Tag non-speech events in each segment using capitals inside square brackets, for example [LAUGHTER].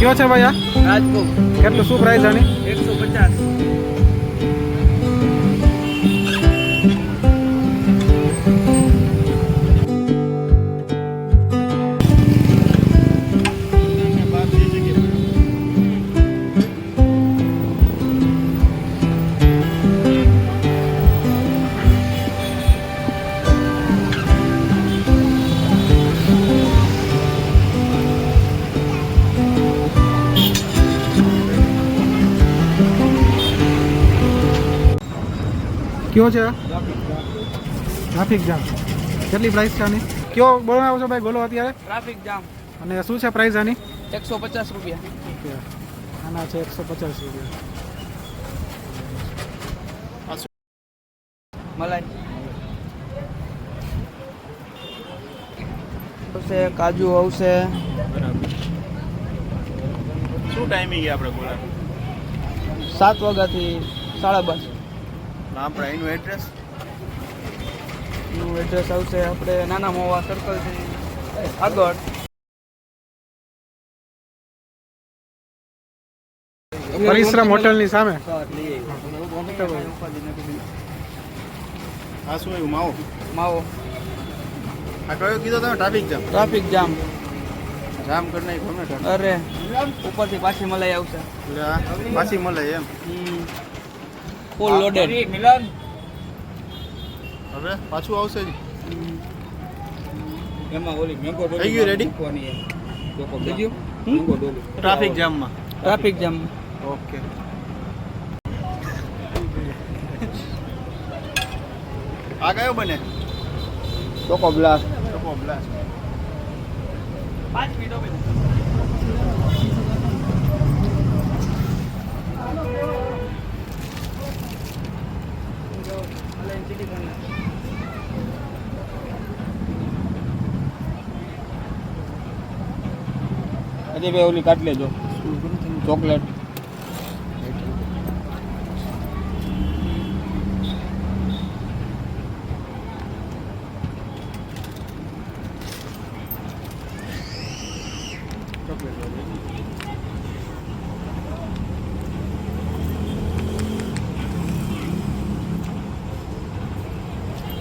કયો છે ભાઈ આ? રાજકોટ. કેટલું શું પ્રાઇસ આની? એકસો પચાસ. કયો છે ટ્રાફિક જામ કેટલી પ્રાઇસ છે આની? કયો બનાવો છો ભાઈ બોલો અત્યારે. ટ્રાફિક જામ અને શું છે પ્રાઇસ આની? એકસો પચાસ રૂપિયા. ઓકે. આના છે એકસો પચાસ રૂપિયા. મલાઈ. આવશે કાજુ આવશે. શું ટાઈમિંગ છે આપણે બોલા સાત વાગ્યાથી સાડા બાર. આપણે એનું એડ્રેસનું એડ્રેસ આવશે આપણે નાના મોવા સર્કલથી આગળ. પરિશ્રમ હોટલની સામે. આ શું એવું માવો? માવો. આ કયો કીધો તમે? ટ્રાફિક જામ ટ્રાફિક જામ જામ કરી નાખ્યો અરે ઉપરથી પાછી મલાઈ આવશે. પાછી મલાઈ એમ. ફૂલ લોડેડ મિલન હવે પાછું આવશે જ. એમાં ઓલી મેંગો થઈ ગયું રેડી થઈ ગયું? ટ્રાફિક જામમાં ટ્રાફિક જામ ઓકે. [LAUGHS] આ કયો બને? ચોકો બ્લાસ્ટ ચોકો બ્લાસ્ટ પાંચ મિનિટો અજય ભાઈ ઓલી કાઢ લેજો. ચોકલેટ.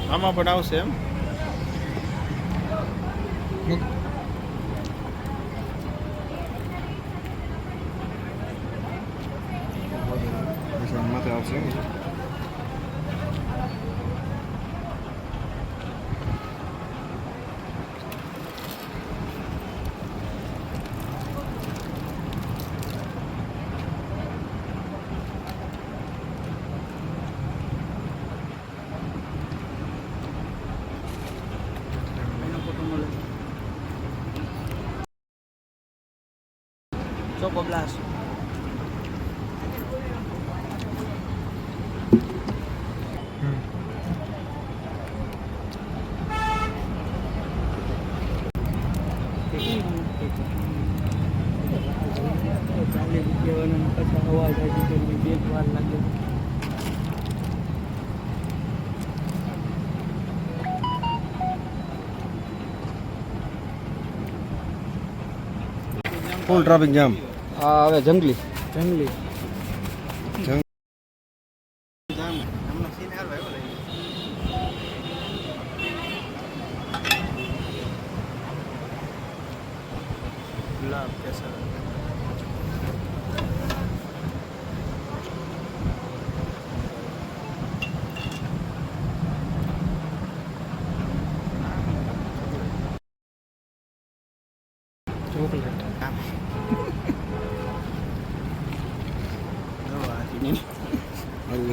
આમાં પણ આવશે એમ? ચોકો બ્લાસ્ટ ચાલીસ રૂપિયા પછી અવાજ આવી બે વાર લાગે ફૂલ ટ્રાફિક જામ આ હવે જંગલી જંગલી જામ એમનો સીન હાલ આવ્યો લઈ ગુલાબ કેસર ચોકલેટ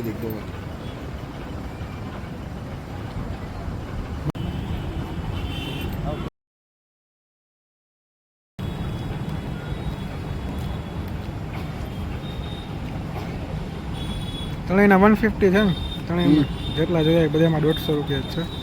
આયુર્વેદિક દવા ત્રણેયના વન ફિફ્ટી છે ને? ત્રણેય જેટલા જોઈએ બધામાં દોઢસો રૂપિયા જ છે.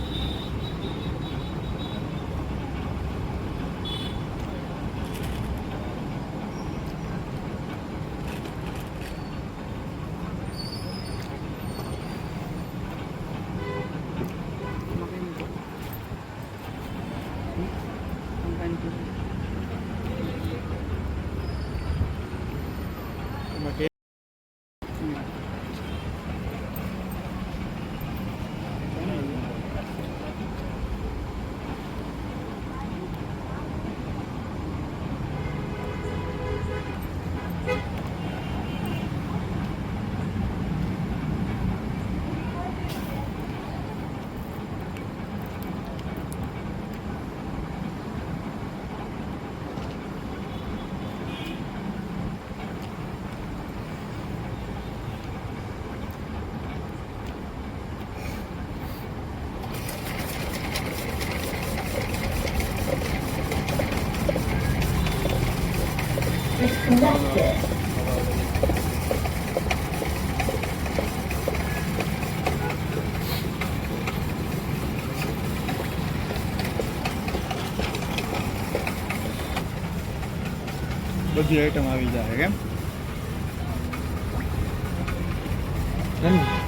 disconnected. બધી આઈટમ આવી જાય કેમ ધન્ય